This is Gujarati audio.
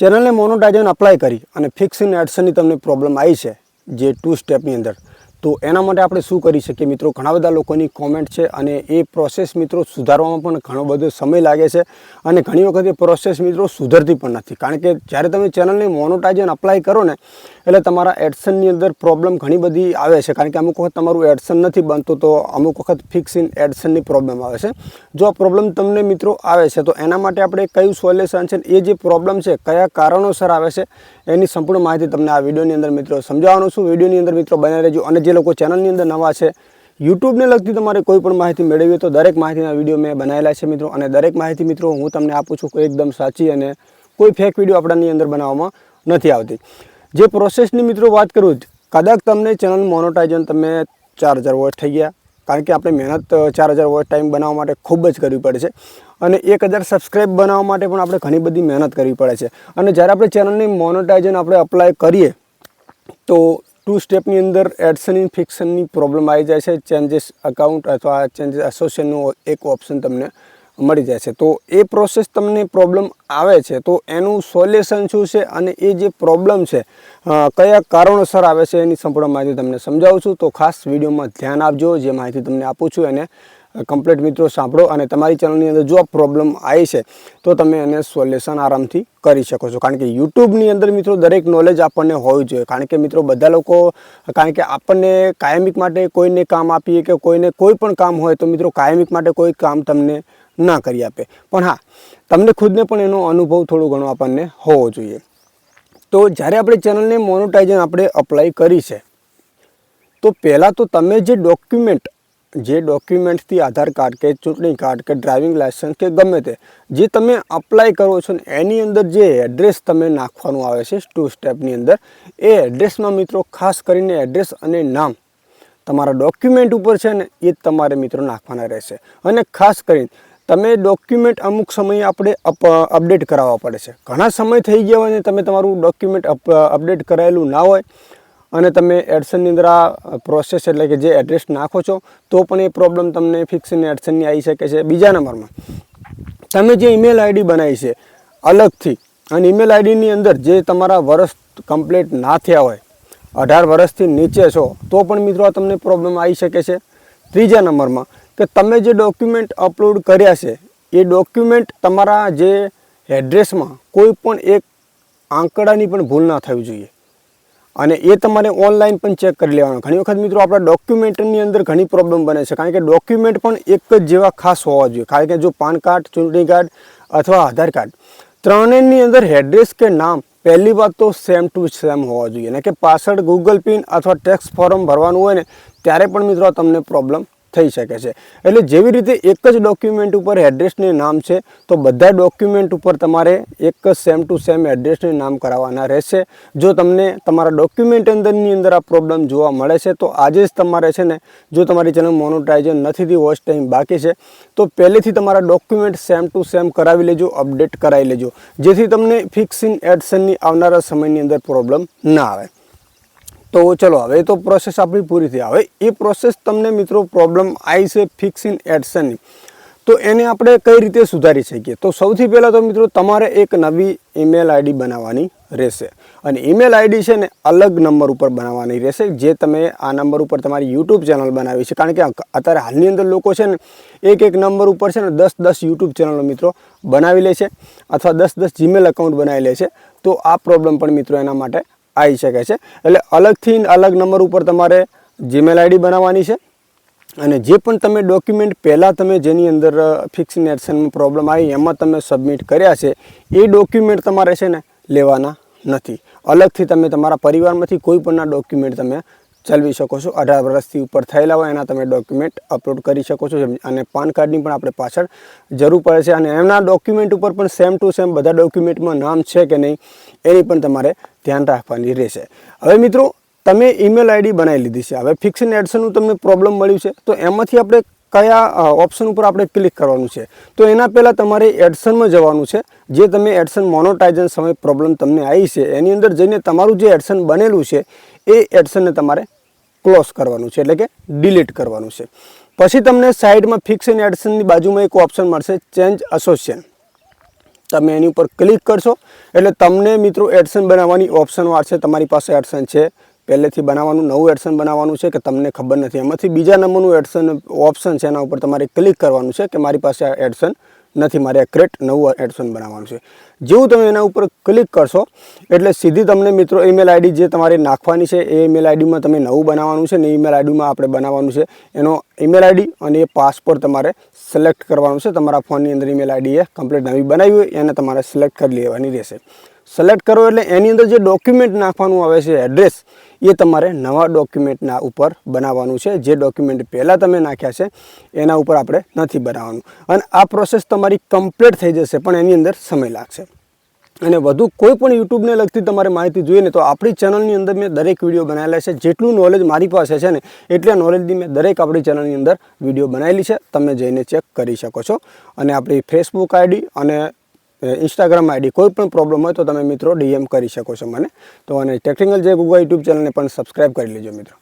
ચેનલને મોનોટાઇઝન અપ્લાય કરી અને ફિક્સ એડસનની તમને પ્રોબ્લેમ આવી છે, જે ટુ સ્ટેપની અંદર. તો એના માટે આપણે શું કરી શકીએ મિત્રો? ઘણા બધા લોકોની કોમેન્ટ છે અને એ પ્રોસેસ મિત્રો સુધારવામાં પણ ઘણો બધો સમય લાગે છે અને ઘણી વખત એ પ્રોસેસ મિત્રો સુધરતી પણ નથી. કારણ કે જ્યારે તમે ચેનલને મોનોટાઇઝન અપ્લાય કરો ને, એટલે તમારા એડસનની અંદર પ્રોબ્લેમ ઘણી બધી આવે છે. કારણ કે અમુક વખત તમારું એડસન નથી બનતું તો અમુક વખત ફિક્સ ઇન એડસનની પ્રોબ્લેમ આવે છે. જો આ પ્રોબ્લેમ તમને મિત્રો આવે છે, તો એના માટે આપણે કયું સોલ્યુશન છે એ જે પ્રોબ્લેમ છે, કયા કારણોસર આવે છે, એની સંપૂર્ણ માહિતી તમને આ વિડીયોની અંદર મિત્રો સમજાવવાનું છું. વિડીયોની અંદર મિત્રો બને રહેજો અને લોકો ચેનલની અંદર નવા છે, યુટ્યુબને લગતી તમારે કોઈ પણ માહિતી મેળવવી હોય તો દરેક માહિતીના વીડિયો મેં બનાવેલા છે મિત્રો. અને દરેક માહિતી મિત્રો, હું તમને આપું છું કોઈ એકદમ સાચી અને કોઈ ફેક વીડિયો આપણાની અંદર બનાવવામાં નથી આવતી. જે પ્રોસેસની મિત્રો વાત કરું જ, કદાચ તમને ચેનલ મોનોટાઇઝન તમે ચાર હજાર વોચ થઈ ગયા. કારણ કે આપણે મહેનત ચાર હજાર વોચ ટાઈમ બનાવવા માટે ખૂબ જ કરવી પડે છે. અને એક હજાર સબસ્ક્રાઈબ બનાવવા માટે પણ આપણે ઘણી બધી મહેનત કરવી પડે છે. અને જ્યારે આપણે ચેનલની મોનોટાઇઝન આપણે અપ્લાય કરીએ, તો ટુ સ્ટેપની અંદર એડસન ઇન્ફેક્શનની પ્રોબ્લેમ આવી જાય છે. ચેન્જીસ અકાઉન્ટ અથવા ચેન્જીસ એસોસિએશનનું એક ઓપ્શન તમને મળી જાય છે. તો એ પ્રોસેસ તમને પ્રોબ્લેમ આવે છે. તો એનું સોલ્યુશન શું છે અને એ જે પ્રોબ્લેમ છે કયા કારણોસર આવે છે એની સંપૂર્ણ માહિતી તમને સમજાવું છું. તો ખાસ વિડીયોમાં ધ્યાન આપજો. જે માહિતી તમને આપું છું એને કમ્પ્લીટ મિત્રો સાંભળો અને તમારી ચેનલની અંદર જો આ પ્રોબ્લેમ આવી છે, તો તમે એને સોલ્યુશન આરામથી કરી શકો છો. કારણ કે યુટ્યુબની અંદર મિત્રો દરેક નોલેજ આપણને હોવી જોઈએ. કારણ કે મિત્રો બધા લોકો, કારણ કે આપણને કાયમિક માટે કોઈને કામ આપીએ કે કોઈને કોઈ પણ કામ હોય તો મિત્રો કાયમિક માટે કોઈ કામ તમને ના કરી આપે. પણ હા, તમને ખુદને પણ એનો અનુભવ થોડો ઘણો આપણને હોવો જોઈએ. તો જ્યારે આપણે ચેનલને મોનોટાઇઝન આપણે અપ્લાય કરી છે, તો પહેલાં તો તમે જે ડોક્યુમેન્ટ જે ડોક્યુમેન્ટથી આધાર કાર્ડ કે ચૂંટણી કાર્ડ કે ડ્રાઇવિંગ લાયસન્સ કે ગમે તે, જે તમે અપ્લાય કરો છો ને એની અંદર જે એડ્રેસ તમે નાખવાનું આવે છે ટુ સ્ટેપની અંદર, એ એડ્રેસમાં મિત્રો ખાસ કરીને એડ્રેસ અને નામ તમારા ડોક્યુમેન્ટ ઉપર છે ને, એ તમારે મિત્રો નાખવાના રહેશે. અને ખાસ કરીને, તમે ડોક્યુમેન્ટ અમુક સમયે આપણે અપ અપડેટ કરાવવા પડે છે. ઘણા સમય થઈ ગયા હોય ને, તમે તમારું ડોક્યુમેન્ટ અપડેટ કરાયેલું ના હોય અને તમે એડસનની અંદર આ પ્રોસેસ એટલે કે જે એડ્રેસ નાખો છો, તો પણ એ પ્રોબ્લેમ તમને ફિક્સની એડસનની આવી શકે છે બીજા નંબરમાં. તમે જે ઈમેલ આઈડી બનાવી છે, અલગથી, અને ઈમેલ આઈડીની અંદર જે તમારા વર્ષ કમ્પ્લીટ ના થયા હોય, અઢાર વર્ષથી નીચે છો, તો પણ મિત્રો આ તમને પ્રોબ્લેમ આવી શકે છે. ત્રીજા નંબરમાં કે તમે જે ડોક્યુમેન્ટ અપલોડ કર્યા છે, એ ડોક્યુમેન્ટ તમારા જે એડ્રેસમાં કોઈ પણ એક આંકડાની પણ ભૂલ ના થવી જોઈએ. અને એ તમારે ઓનલાઈન પણ ચેક કરી લેવાનું. ઘણી વખત મિત્રો આપણા ડોક્યુમેન્ટની અંદર ઘણી પ્રોબ્લેમ બને છે. કારણ કે ડોક્યુમેન્ટ પણ એક જ જેવા ખાસ હોવા જોઈએ. કારણ કે જો પાન કાર્ડ, ચૂંટણી કાર્ડ અથવા આધાર કાર્ડ ત્રણેયની અંદર એડ્રેસ કે નામ પહેલી વાત તો સેમ ટુ સેમ હોવા જોઈએ. અને કે પાછળ ગૂગલ પિન અથવા ટેક્સ ફોર્મ ભરવાનું હોય ને, ત્યારે પણ મિત્રો તમને પ્રોબ્લેમ થઈ શકે છે. એટલે જેવી રીતે એક જ ડોક્યુમેન્ટ ઉપર એડ્રેસને નામ છે, તો બધા ડોક્યુમેન્ટ ઉપર તમારે એક જ સેમ ટુ સેમ એડ્રેસને નામ કરાવવાના રહેશે. જો તમને તમારા ડોક્યુમેન્ટ અંદરની અંદર આ પ્રોબ્લેમ જોવા મળે છે, તો આજે જ તમારે છે ને, જો તમારી ચેનલ મોનોટાઇઝન નથી થી વોચ ટાઈમ બાકી છે, તો પહેલેથી તમારા ડોક્યુમેન્ટ સેમ ટુ સેમ કરાવી લેજો અપડેટ કરાવી લેજો. જેથી તમને ફિક્સિંગ એડસનની આવનારા સમયની અંદર પ્રોબ્લેમ ના આવે. તો ચલો, હવે તો પ્રોસેસ આપણી પૂરી થઈ. હવે એ પ્રોસેસ તમને મિત્રો પ્રોબ્લેમ આવી છે ફિક્સ ઇન એડસનની તો એને આપણે કઈ રીતે સુધારી શકીએ? તો સૌથી પહેલાં તો મિત્રો તમારે એક નવી ઈમેલ આઈડી બનાવવાની રહેશે. અને ઈમેલ આઈડી છે ને અલગ નંબર ઉપર બનાવવાની રહેશે, જે તમે આ નંબર ઉપર તમારી યુટ્યુબ ચેનલ બનાવી છે. કારણ કે અત્યારે હાલની અંદર લોકો છે ને એક એક નંબર ઉપર છે ને દસ દસ યુટ્યુબ ચેનલો મિત્રો બનાવી લે છે, અથવા દસ દસ જીમેલ એકાઉન્ટ બનાવી લે છે. તો આ પ્રોબ્લેમ પણ મિત્રો એના માટે આવી શકે છે. એટલે અલગથી અલગ નંબર ઉપર તમારે જીમેલ આઈડી બનાવવાની છે. અને જે પણ તમે ડોક્યુમેન્ટ પહેલાં તમે જેની અંદર ફિક્સ એક્શનમાં પ્રોબ્લેમ આવી એમાં તમે સબમિટ કર્યા છે, એ ડોક્યુમેન્ટ તમારે છે ને લેવાના નથી. અલગથી તમે તમારા પરિવારમાંથી કોઈ પણના ડોક્યુમેન્ટ તમે ચલાવી શકો છો. અઢાર વર્ષથી ઉપર થયેલા હોય એના તમે ડોક્યુમેન્ટ અપલોડ કરી શકો છો. અને પાન કાર્ડની પણ આપણે પાછળ જરૂર પડે છે. અને એમના ડોક્યુમેન્ટ ઉપર પણ સેમ ટુ સેમ બધા ડોક્યુમેન્ટમાં નામ છે કે નહીં, એની પણ તમારે ધ્યાન રાખવાની રહેશે. હવે મિત્રો, તમે ઈમેલ આઈડી બનાવી લીધી છે. હવે ફિક્શન એડસનનું તમને પ્રોબ્લેમ મળ્યું છે. તો એમાંથી આપણે કયા ઓપ્શન ઉપર આપણે ક્લિક કરવાનું છે. તો એના પહેલાં તમારે એડસનમાં જવાનું છે. જે તમે એડસન મોનોટાઇઝન સમય પ્રોબ્લેમ તમને આવી છે, એની અંદર જઈને તમારું જે એડસન બનેલું છે, એ એડસનને તમારે ક્લોઝ કરવાનું છે, એટલે કે ડિલીટ કરવાનું છે. પછી તમને સાઈડમાં ફિક્સ એન્ડ એડસનની બાજુમાં એક ઓપ્શન મળશે ચેન્જ એસોસિએશન તમે એની ઉપર ક્લિક કરશો, એટલે તમને મિત્રો એડસન બનાવવાની ઓપ્શન આવશે તમારી પાસે એડસન છે પહેલેથી બનાવવાનું, નવું એડસન બનાવવાનું છે કે તમને ખબર નથી. એમાંથી બીજા નંબરનું એડસન ઓપ્શન છે, એના ઉપર તમારે ક્લિક કરવાનું છે કે મારી પાસે આ એડસન નથી, મારે ક્રેટ નવું એડસન બનાવવાનું છે. જેવું તમે એના ઉપર ક્લિક કરશો, એટલે સીધી તમને મિત્રો ઈમેલ આઈડી જે તમારે નાખવાની છે, એ ઈમેલ આઈડીમાં તમે નવું બનાવવાનું છે ને ઈમેલ આઈડીમાં આપણે બનાવવાનું છે. એનો ઈમેલ આઈડી અને એ પાસપોર્ટ તમારે સિલેક્ટ કરવાનું છે. તમારા ફોનની અંદર ઈમેલ આઈડી એ કમ્પ્લીટ નવી બનાવી હોય, એને તમારે સિલેક્ટ કરી લેવાની રહેશે. સિલેક્ટ કરો એટલે એની અંદર જે ડોક્યુમેન્ટ નાખવાનું આવે છે એડ્રેસ એ તમારે નવા ડોક્યુમેન્ટના ઉપર બનાવવાનું છે. જે ડોક્યુમેન્ટ પહેલાં તમે નાખ્યા છે, એના ઉપર આપણે નથી બનાવવાનું. અને આ પ્રોસેસ તમારી કમ્પ્લીટ થઈ જશે, પણ એની અંદર સમય લાગશે. અને વધુ કોઈ પણ યુટ્યુબને લગતી તમારે માહિતી જોઈએ ને, તો આપણી ચેનલની અંદર મેં દરેક વીડિયો બનાવેલા છે. જેટલું નોલેજ મારી પાસે છે ને, એટલા નોલેજની મેં દરેક આપણી ચેનલની અંદર વીડિયો બનાવેલી છે. તમે જઈને ચેક કરી શકો છો. અને આપણી ફેસબુક આઈડી અને ઇન્સ્ટાગ્રામ આઈડી, કોઈ પણ પ્રોબ્લેમ હોય તો તમે મિત્રો ડીએમ કરી શકો છો મને. તો અને ટેકનિકલ જે ગૂગલ યુટ્યુબ ચેનલને પણ સબસ્ક્રાઈબ કરી લેજો મિત્રો.